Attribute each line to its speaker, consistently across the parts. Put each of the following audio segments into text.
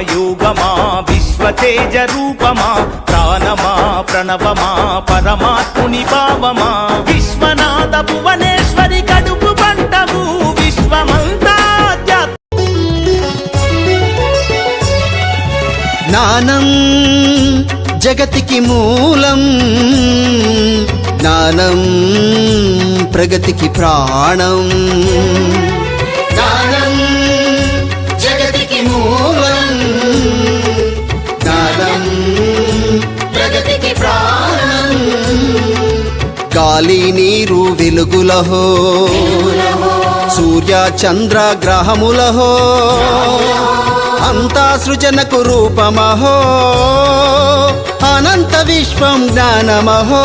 Speaker 1: యోగమా విశ్వతేజ రూపమా ప్రాణమా ప్రణవమా పరమాత్ముని భావమా? విశ్వనాథ భువనేశ్వరి కడుపు పంటము విశ్వమంతా ఆధ్యాత్మ
Speaker 2: జ్ఞానం జగతికి మూలం. జ్ఞానం ప్రగతికి ప్రాణం. జ్ఞానం గాలి నీరు వెలుగులహో. సూర్య చంద్ర గ్రహములహో. అంతా సృజనకు రూపమహో. అనంత విశ్వం జ్ఞానమహో.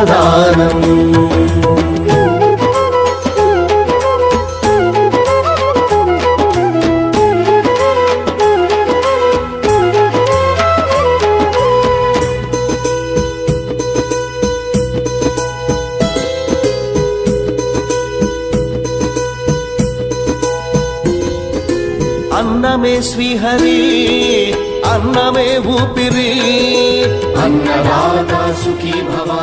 Speaker 3: అన్నదానం అన్నమే శ్రీహరి అన్నమే ఊపిరి. అన్నదాత సుఖీ భవా